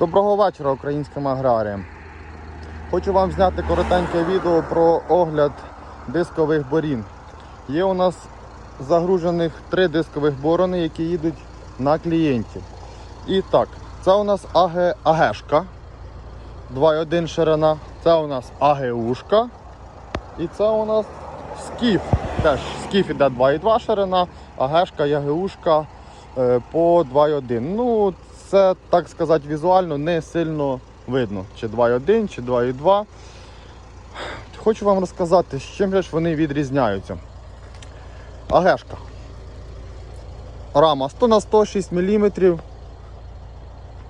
Доброго вечора українським аграріям. Хочу вам зняти коротеньке відео про огляд дискових борін. Є у нас загружених три дискових борони, які їдуть на клієнтів. І так, це у нас АГ, АГшка 2,1 ширина, це у нас АГУшка і це у нас скіф. Теж скіф іде 2,2 ширина, АГшка, ЯГУшка е, по 2,1. Ну, це, так сказати, візуально не сильно видно, чи 2,1, чи 2,2. Хочу вам розказати, з чим же ж вони відрізняються. АГшка. Рама 100 на 100, 6 мм.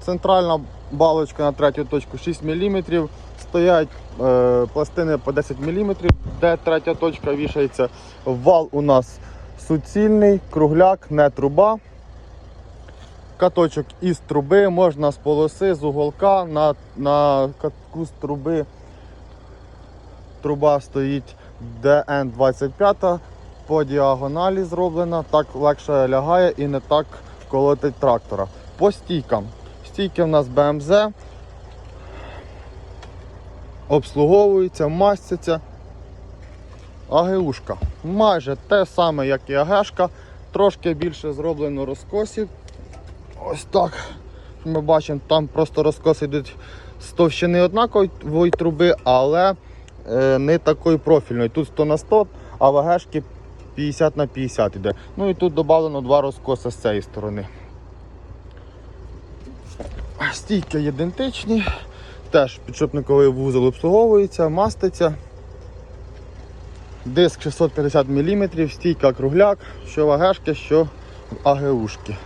Центральна балочка на третю точку 6 мм. Стоять е, пластини по 10 мм, де третя точка вішається. Вал у нас суцільний, кругляк, не труба. Каточок із труби, можна з полоси, з уголка на, на катку з труби. Труба стоїть ДН25 по діагоналі зроблена, так легше лягає і не так колотить трактора. По стійкам. Стійки в нас БМЗ. Обслуговуються, мастяться. АГУшка. Майже те саме, як і АГшка. Трошки більше зроблено розкосів. Ось так. Ми бачимо, там просто розкоси йдуть з товщини однакової труби, але е, не такої профільної. Тут 100 на 100, а в АГшки 50 на 50 йде. Ну і тут додано два розкоси з цієї сторони. Стійки ідентичні. Теж підшипниковий вузол обслуговується, маститься. Диск 650 мм, стійка кругляк, що в АГшки, що АГУшки.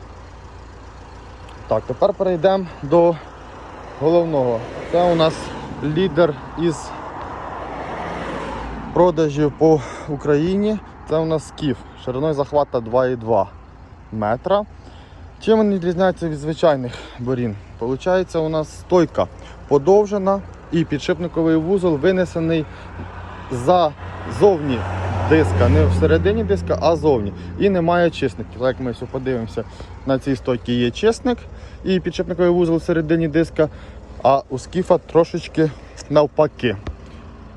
Так, тепер перейдемо до головного. Це у нас лідер із продажів по Україні. Це у нас скіф шириною захвата 2,2 метра. Чим вони відрізняються від звичайних борін? Получається, у нас стойка подовжена і підшипниковий вузол винесений за зовні диска, не всередині диска, а зовні. І немає чисників. Як ми все подивимося, на цій стойці є чисник і підшипниковий вузол всередині диска, а у скіфа трошечки навпаки.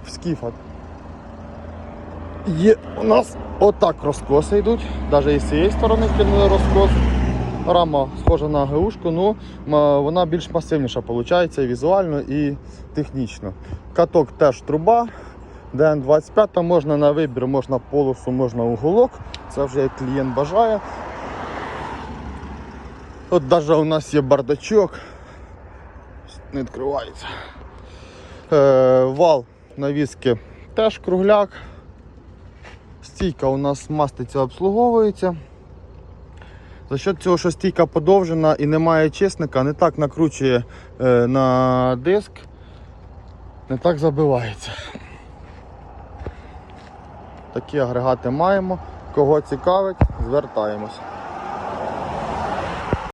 В скіфа є у нас отак розкоси йдуть, навіть і з цієї сторони розкос. Рама схожа на ГУшку, ну вона більш масивніша виходить візуально і технічно. Каток теж труба, ДН25, там можна на вибір, можна полосу, можна уголок. Це вже як клієнт бажає. От навіть у нас є бардачок. Не відкривається. Е, вал навіски теж кругляк. Стійка у нас маститься, обслуговується. За що цього, що стійка подовжена і немає чесника, не так накручує е, на диск, не так забивається. Такі агрегати маємо. Кого цікавить, звертаємось.